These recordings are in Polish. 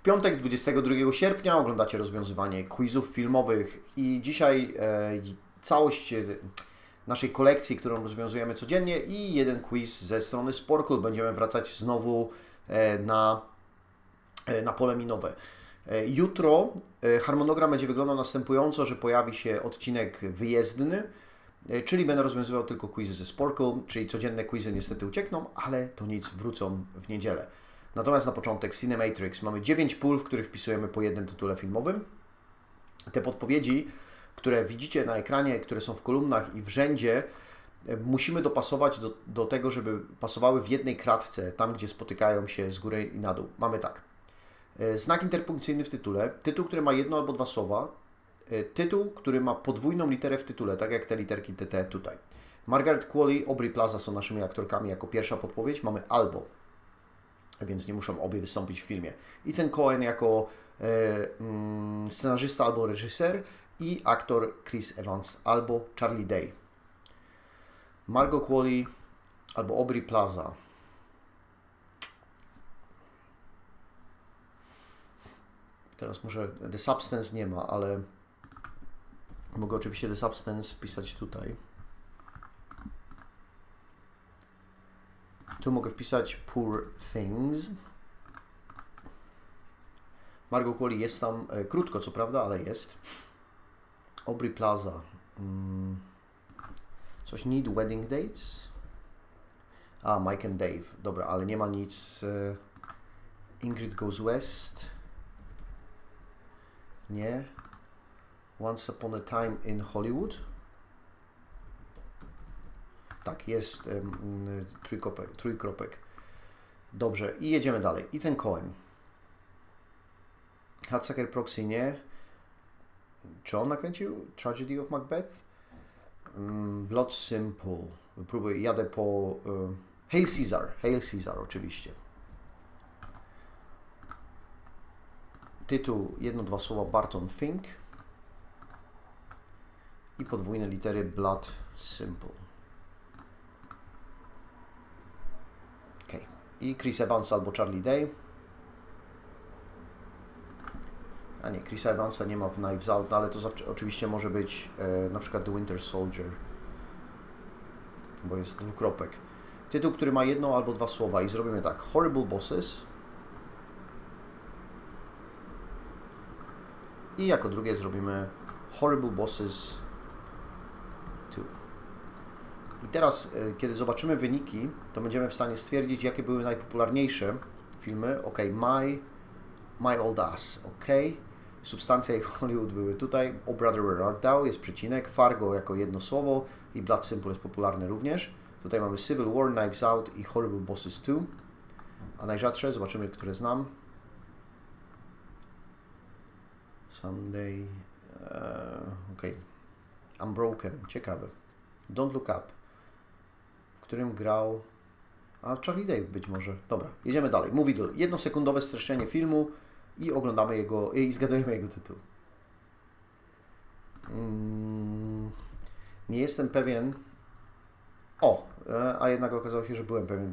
W piątek 22 sierpnia oglądacie rozwiązywanie quizów filmowych i dzisiaj e, całość e, naszej kolekcji, którą rozwiązujemy codziennie i jeden quiz ze strony Sporkle. Będziemy wracać znowu e, na, e, na pole minowe. E, Jutro e, harmonogram będzie wyglądał następująco, że pojawi się odcinek wyjezdny, e, czyli będę rozwiązywał tylko quizy ze Sporkle, czyli codzienne quizy niestety uciekną, ale to nic, wrócą w niedzielę. Natomiast na początek Cinematrix. Mamy 9 pól, w których wpisujemy po jednym tytule filmowym. Te podpowiedzi, które widzicie na ekranie, które są w kolumnach i w rzędzie, musimy dopasować do, do tego, żeby pasowały w jednej kratce, tam gdzie spotykają się z góry i na dół. Mamy tak. E, Znak interpunkcyjny w tytule, tytuł, który ma jedno albo dwa słowa, e, tytuł, który ma podwójną literę w tytule, tak jak te literki TT tutaj. Margaret Qualley, Aubrey Plaza są naszymi aktorkami jako pierwsza podpowiedź. Mamy albo więc nie muszą obie wystąpić w filmie. Ethan Cohen jako e, mm, scenarzysta albo reżyser i aktor Chris Evans albo Charlie Day. Margot Qualley albo Aubrey Plaza. Teraz może The Substance nie ma, ale mogę oczywiście The Substance wpisać tutaj. Tu mogę wpisać Poor Things. Margot Qualley jest tam e, krótko, co prawda, ale jest. Aubrey Plaza. Mm. Coś Need Wedding Dates? A, Mike and Dave. Dobra, ale nie ma nic. E, Ingrid Goes West. Nie. Once Upon a Time in Hollywood. Tak, jest trójkropek, trójkropek. Dobrze, i jedziemy dalej. Ethan Cohen. Hatsucker Proxy nie. Czy on nakręcił Tragedy of Macbeth? Um, Blood Simple. Próbuję, jadę po... Hail Caesar. Hail Caesar, oczywiście. Tytuł, jedno, dwa słowa Barton Fink. I podwójne litery Blood Simple. I Chris Evans albo Charlie Day. A nie, Chrisa Evansa nie ma w Knives Out, ale to oczywiście może być e, na przykład The Winter Soldier, bo jest dwukropek. Tytuł, który ma jedno albo dwa słowa i zrobimy tak. Horrible Bosses. I jako drugie zrobimy Horrible Bosses i teraz, e, kiedy zobaczymy wyniki, to będziemy w stanie stwierdzić, jakie były najpopularniejsze filmy. Ok, My, My Old Ass, ok. Substancja i Hollywood były tutaj. O Brother Where Art Thou jest przecinek. Fargo jako jedno słowo i Blood Simple jest popularny również. Tutaj mamy Civil War, Knives Out i Horrible Bosses 2. A najrzadsze, zobaczymy, które znam. Someday. Uh, ok. Unbroken, ciekawe. Don't Look Up którym grał. A Charlie Day być może. Dobra, jedziemy dalej. Mówi to jednosekundowe streszczenie filmu i oglądamy jego i zgadujemy jego tytuł. Mm, nie jestem pewien. O, e, a jednak okazało się, że byłem pewien.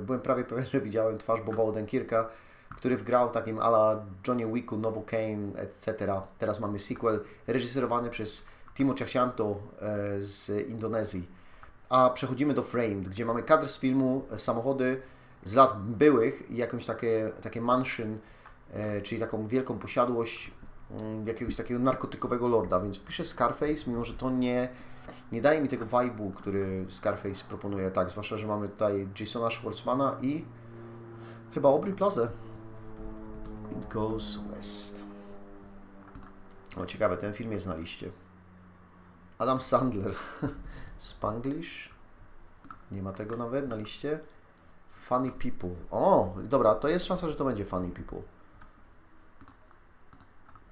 Byłem prawie pewien, że widziałem twarz Boba Odenkirka, który wgrał takim ala Johnny Wicku, Novocaine, etc. Teraz mamy sequel reżyserowany przez Timo Ciacianto e, z Indonezji a przechodzimy do Framed, gdzie mamy kadr z filmu, e, samochody z lat byłych i jakąś takie, takie mansion, e, czyli taką wielką posiadłość mm, jakiegoś takiego narkotykowego lorda, więc wpiszę Scarface, mimo że to nie, nie daje mi tego vibe'u, który Scarface proponuje, tak, zwłaszcza, że mamy tutaj Jasona Schwartzmana i chyba Aubrey Plaza. It Goes West. O, ciekawe, ten film jest na liście. Adam Sandler. Spanglish. Nie ma tego nawet na liście. Funny People. O, dobra, to jest szansa, że to będzie Funny People.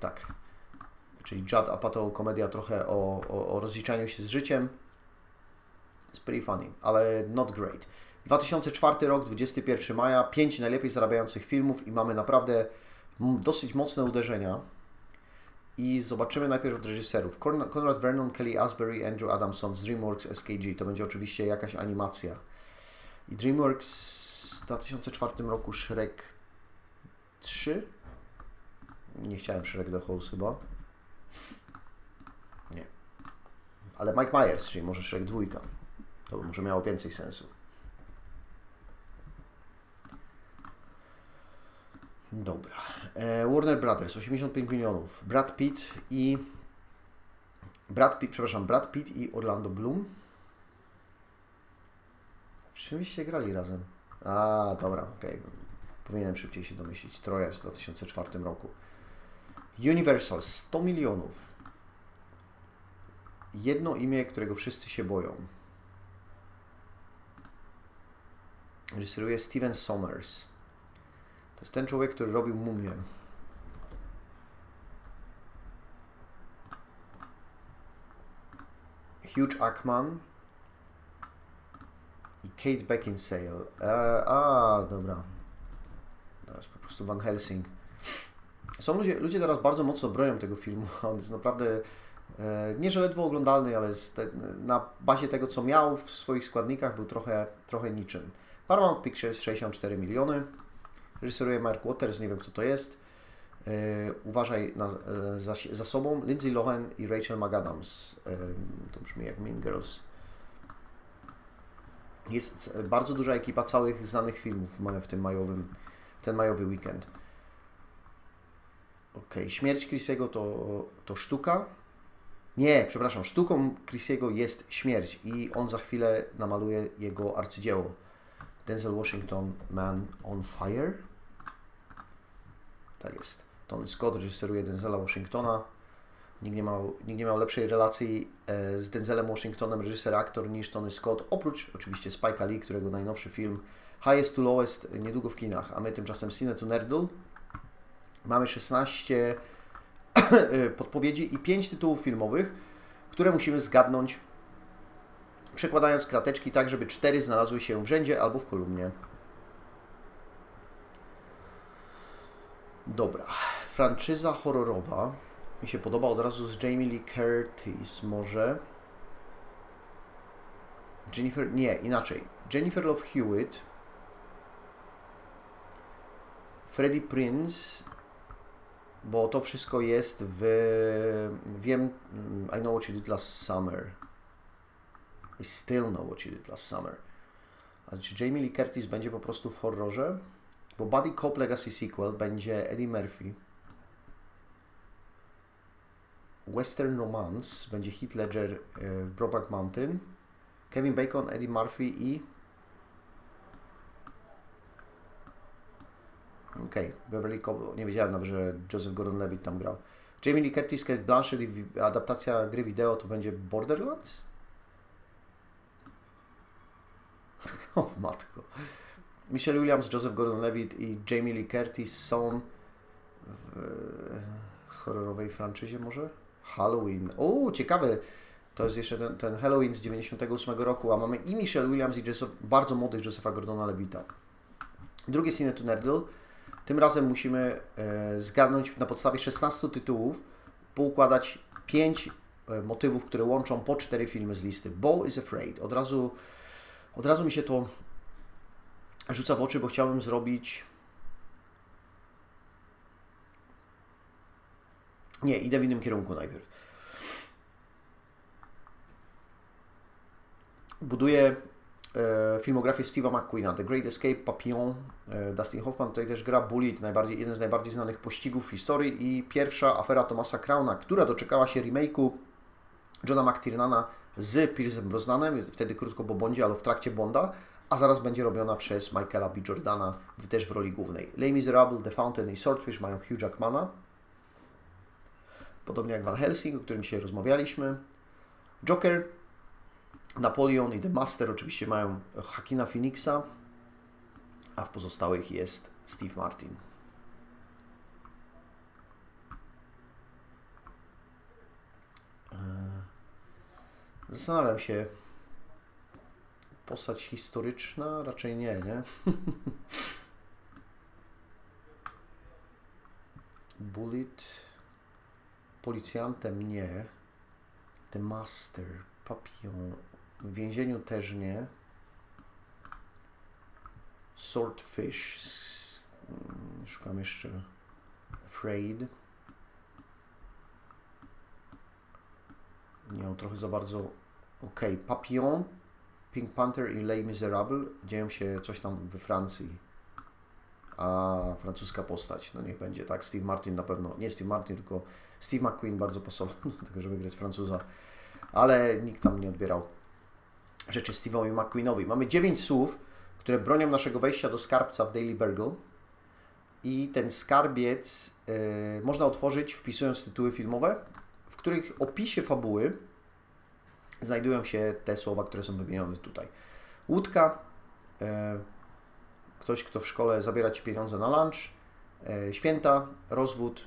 Tak. Czyli Judd Apatow, komedia trochę o, o, o rozliczaniu się z życiem. It's pretty funny, ale not great. 2004 rok, 21 maja, 5 najlepiej zarabiających filmów i mamy naprawdę dosyć mocne uderzenia i zobaczymy najpierw od reżyserów. Conrad Vernon, Kelly Asbury, Andrew Adamson z DreamWorks SKG. To będzie oczywiście jakaś animacja. I DreamWorks w 2004 roku Shrek 3 Nie chciałem Shrek The Halls chyba. Nie. Ale Mike Myers, czyli może Shrek 2. To by może miało więcej sensu. Dobra. E, Warner Brothers, 85 milionów. Brad Pitt i... Brad Pitt, przepraszam, Brad Pitt i Orlando Bloom. Rzeczywiście grali razem. A, dobra, okej. Powinienem szybciej się domyślić. Troja z 2004 roku. Universal 100 milionów. Jedno imię, którego wszyscy się boją. Reżyseruje Steven Sommers. To jest ten człowiek, który robił Mumię. Hugh Ackman i Kate Beckinsale. E, a, dobra. To jest po prostu Van Helsing. Są ludzie, ludzie teraz bardzo mocno bronią tego filmu. On jest naprawdę e, nie, że ledwo oglądalny, ale na bazie tego, co miał w swoich składnikach, był trochę, trochę niczym. Paramount Pictures 64 miliony. Reżyseruje Mark Waters, nie wiem kto to jest. E, uważaj na, e, za, za sobą Lindsay Lohan i Rachel McAdams. E, to brzmi jak Mean Girls. Jest bardzo duża ekipa całych znanych filmów w tym majowym, ten majowy weekend. Ok, śmierć Chrisiego to, to sztuka. Nie, przepraszam, sztuką Chrisiego jest śmierć i on za chwilę namaluje jego arcydzieło. Denzel Washington, Man on Fire. Tak jest. Tony Scott reżyseruje Denzela Washingtona. Nikt nie miał, nikt nie miał lepszej relacji e, z Denzelem Washingtonem, reżyser, aktor, niż Tony Scott. Oprócz oczywiście Spike'a Lee, którego najnowszy film Highest to Lowest niedługo w kinach, a my tymczasem Cine to Nerdle. Mamy 16 podpowiedzi i 5 tytułów filmowych, które musimy zgadnąć, przekładając krateczki tak, żeby 4 znalazły się w rzędzie albo w kolumnie. Dobra, franczyza horrorowa. Mi się podoba od razu z Jamie Lee Curtis, może. Jennifer, nie, inaczej. Jennifer Love Hewitt, Freddie Prince, bo to wszystko jest w. Wiem, I know what you did last summer. I still know what you did last summer. A czy Jamie Lee Curtis będzie po prostu w horrorze? Bo Buddy Cop Legacy Sequel będzie Eddie Murphy. Western Romance będzie Heath Ledger w Brokeback Mountain. Kevin Bacon, Eddie Murphy i... Okej, okay. Beverly Cop, nie wiedziałem nawet, że Joseph Gordon-Levitt tam grał. Jamie Lee Curtis, Kate Blanchett i adaptacja gry wideo to będzie Borderlands? O matko. Michelle Williams, Joseph Gordon-Levitt i Jamie Lee Curtis są w horrorowej franczyzie może? Halloween. O, ciekawe. To jest jeszcze ten, ten Halloween z 98 roku, a mamy i Michelle Williams i Joseph, bardzo młodych Josepha Gordona Levita. Drugie Cine to Nerdle. Tym razem musimy e, zgadnąć na podstawie 16 tytułów, poukładać 5 e, motywów, które łączą po 4 filmy z listy. Bo is Afraid. Od razu, od razu mi się to rzuca w oczy, bo chciałem zrobić. Nie, idę w innym kierunku najpierw. Buduję e, filmografię Steve'a McQueena, The Great Escape, Papillon, e, Dustin Hoffman tutaj też gra Bullet, najbardziej, jeden z najbardziej znanych pościgów w historii i pierwsza afera Thomasa Crowna, która doczekała się remake'u Johna McTiernana z Pierce'em Brosnanem, wtedy krótko po Bondzie, ale w trakcie Bonda, a zaraz będzie robiona przez Michaela B. Jordana, też w roli głównej. Les Miserables, The Fountain i Swordfish mają Hugh Jackmana, podobnie jak Van Helsing, o którym dzisiaj rozmawialiśmy. Joker, Napoleon i The Master oczywiście mają Hakina Phoenixa, a w pozostałych jest Steve Martin. Zastanawiam się, postać historyczna? Raczej nie, nie? Bullet. Policjantem nie. The Master. Papillon. W więzieniu też nie. Swordfish. Mm, szukam jeszcze. Afraid. Nie mam trochę za bardzo... Ok, Papillon, Pink Panther i Les Miserables dzieją się coś tam we Francji. A francuska postać, no niech będzie tak. Steve Martin na pewno, nie Steve Martin, tylko Steve McQueen bardzo pasował do tego, żeby grać Francuza. Ale nikt tam nie odbierał rzeczy Steve'owi McQueenowi. Mamy 9 słów, które bronią naszego wejścia do skarbca w Daily Burgle. I ten skarbiec y, można otworzyć wpisując tytuły filmowe, których opisie fabuły znajdują się te słowa, które są wymienione tutaj. Łódka, y, ktoś, kto w szkole zabiera Ci pieniądze na lunch, y, święta, rozwód,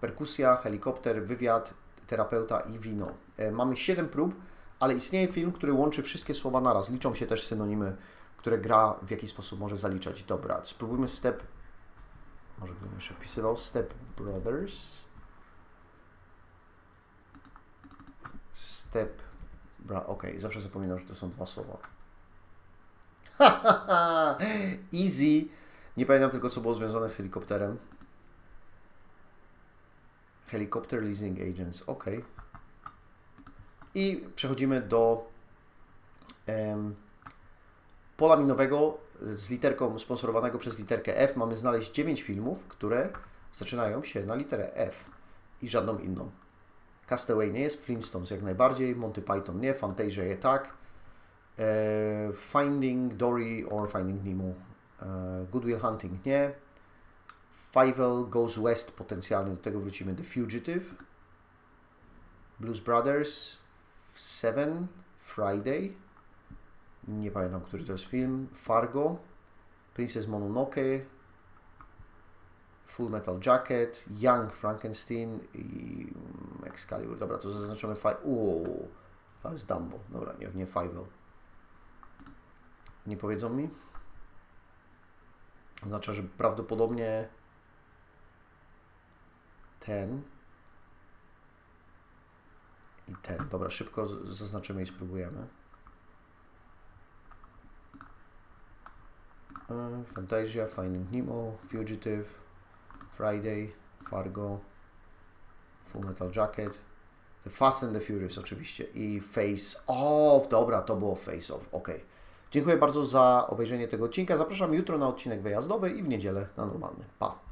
perkusja, helikopter, wywiad, terapeuta i wino. Mamy 7 prób, ale istnieje film, który łączy wszystkie słowa naraz. Liczą się też synonimy, które gra w jakiś sposób może zaliczać. Dobra, spróbujmy step może bym jeszcze wpisywał Step Brothers. Step. Bra ok, zawsze zapominam, że to są dwa słowa. Easy. Nie pamiętam tylko, co było związane z helikopterem. Helicopter Leasing Agents. Ok. I przechodzimy do um, pola minowego z literką sponsorowanego przez literkę F mamy znaleźć 9 filmów, które zaczynają się na literę F i żadną inną. Castaway nie jest, Flintstones jak najbardziej, Monty Python nie, Fantasia je tak, e, Finding Dory or Finding Nemo, e, Good Will Hunting nie, Fievel Goes West potencjalnie, do tego wrócimy, The Fugitive, Blues Brothers, Seven, Friday, nie pamiętam, który to jest film, Fargo, Princess Mononoke, Full Metal Jacket, Young Frankenstein i Excalibur. Dobra, to zaznaczamy Five. Uuu, to jest Dumbo. Dobra, nie, nie Five. Nie powiedzą mi? Oznacza, że prawdopodobnie ten i ten. Dobra, szybko zaznaczymy i spróbujemy. Fantasia, Finding Nemo, Fugitive, Friday, Fargo, Full Metal Jacket, The Fast and the Furious oczywiście i Face Off. Dobra, to było Face Off, ok. Dziękuję bardzo za obejrzenie tego odcinka. Zapraszam jutro na odcinek wyjazdowy i w niedzielę na normalny. Pa!